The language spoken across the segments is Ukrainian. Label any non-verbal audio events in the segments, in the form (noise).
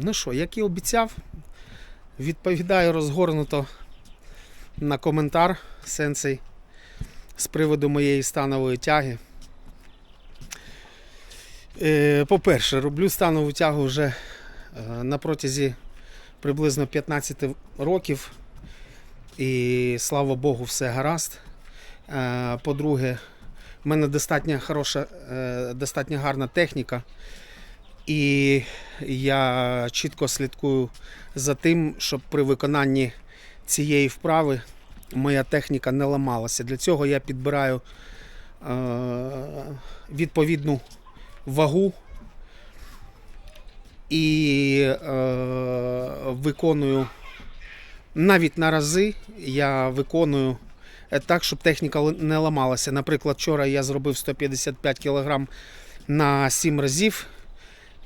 Ну що, як і обіцяв, відповідаю розгорнуто на коментар сенсей з приводу моєї станової тяги. Е, По-перше, роблю станову тягу вже е, на протязі приблизно 15 років. І слава Богу, все гаразд. Е, По-друге, в мене достатньо хороша, достатньо гарна техніка. І я чітко слідкую за тим, щоб при виконанні цієї вправи моя техніка не ламалася. Для цього я підбираю е, відповідну вагу і е, виконую навіть на рази я виконую е, так, щоб техніка не ламалася. Наприклад, вчора я зробив 155 кг на 7 разів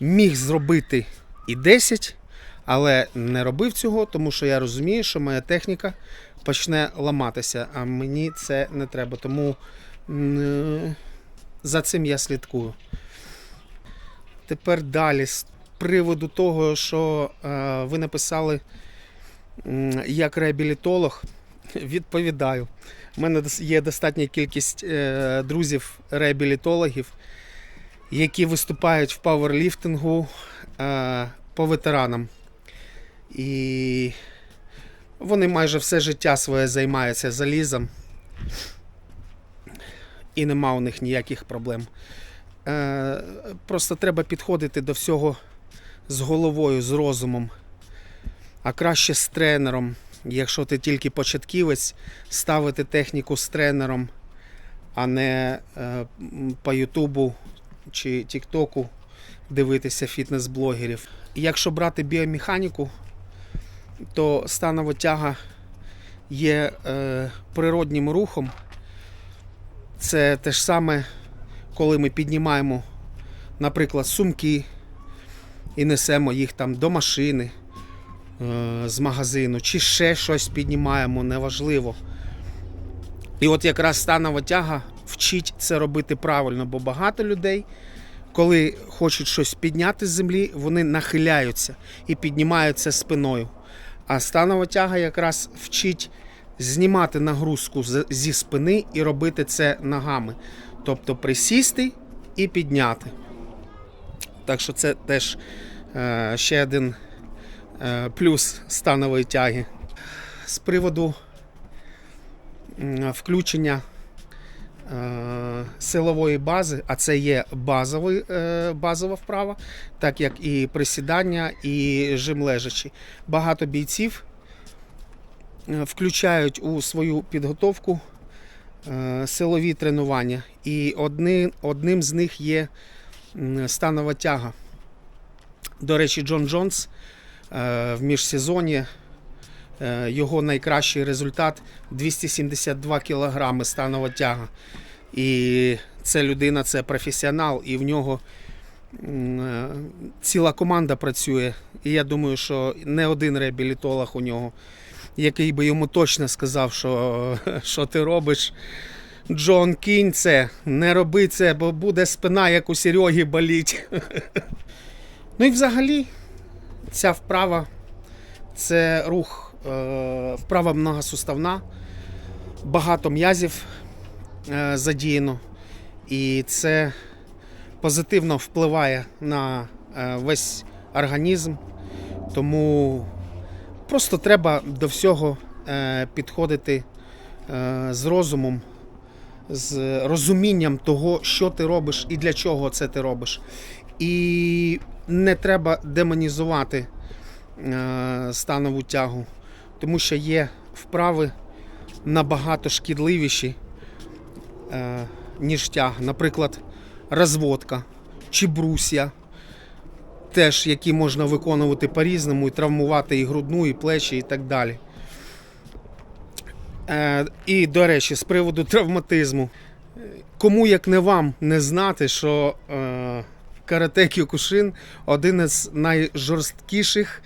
міг зробити і 10, але не робив цього, тому що я розумію, що моя техніка почне ламатися, а мені це не треба. Тому е, за цим я слідкую. Тепер далі з приводу того, що е, ви написали як реабілітолог, відповідаю. У мене є достатня кількість е, друзів-реабілітологів, які виступають в пауерліфтингу е, по ветеранам. І вони майже все життя своє займаються залізом. І нема у них ніяких проблем. Е, просто треба підходити до всього з головою, з розумом. А краще з тренером. Якщо ти тільки початківець, ставити техніку з тренером, а не е, по Ютубу чи Тіктоку дивитися фітнес-блогерів. Якщо брати біомеханіку, то станова тяга є е, природнім рухом. Це те ж саме, коли ми піднімаємо, наприклад, сумки і несемо їх там до машини е, з магазину, чи ще щось піднімаємо, неважливо. І от якраз станова тяга вчить це робити правильно, бо багато людей, коли хочуть щось підняти з землі, вони нахиляються і піднімаються спиною. А станова тяга якраз вчить знімати нагрузку зі спини і робити це ногами. Тобто присісти і підняти. Так що це теж е, ще один е, плюс станової тяги. З приводу включення силової бази, а це є базовий, е, базова вправа, так як і присідання, і жим лежачі. Багато бійців е, включають у свою підготовку е, силові тренування. І одни, одним з них є станова тяга. До речі, Джон Джонс в міжсезонні е, його найкращий результат 272 кілограми станова тяга. І це людина, це професіонал, і в нього е, ціла команда працює. І я думаю, що не один реабілітолог у нього, який би йому точно сказав, що, (laughs) що ти робиш. Джон, кінь це, не роби це, бо буде спина, як у Сереги боліть. (laughs) Ну і взагалі, ця вправа це рух, е, вправа многосуставна, багато м'язів задіяно, і це позитивно впливає на е, весь організм. Тому просто треба до всього е, підходити е, з розумом, з розумінням того, що ти робиш і для чого це ти робиш. І не треба демонізувати е, станову тягу, тому що є вправи набагато шкідливіші, е, ніж тяг. Наприклад, розводка чи брусья, теж які можна виконувати по-різному і травмувати і грудну, і плечі, і так далі. Е, і, до речі, з приводу травматизму. Кому як не вам не знати, що е, карате Кюкушин один із найжорсткіших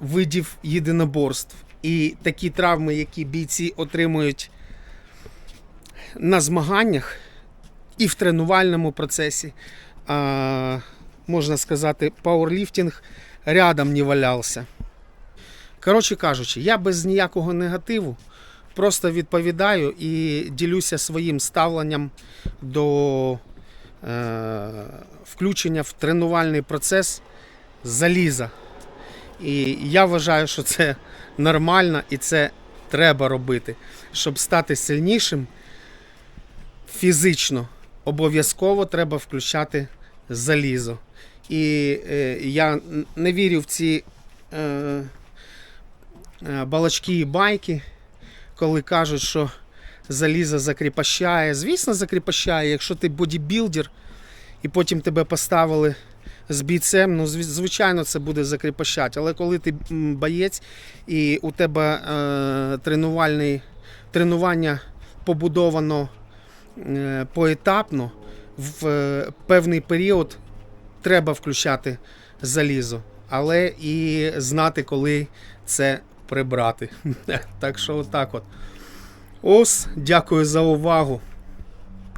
видів єдиноборств. І такі травми, які бійці отримують на змаганнях і в тренувальному процесі, можна сказати, пауерліфтинг рядом не валявся. Коротше кажучи, я без ніякого негативу просто відповідаю і ділюся своїм ставленням до е, включення в тренувальний процес заліза. І я вважаю, що це нормально і це треба робити. Щоб стати сильнішим фізично, обов'язково треба включати залізо. І е, я не вірю в ці е, е, балачки і байки, коли кажуть, що залізо закріпощає. Звісно, закріпощає, якщо ти бодібілдер і потім тебе поставили з бійцем, ну, звичайно, це буде закріпощати. Але коли ти боєць і у тебе е, тренувальний, тренування побудовано поетапно, в е, певний період треба включати залізо, але і знати, коли це прибрати. (laughs) Так що отак от. Ось, дякую за увагу.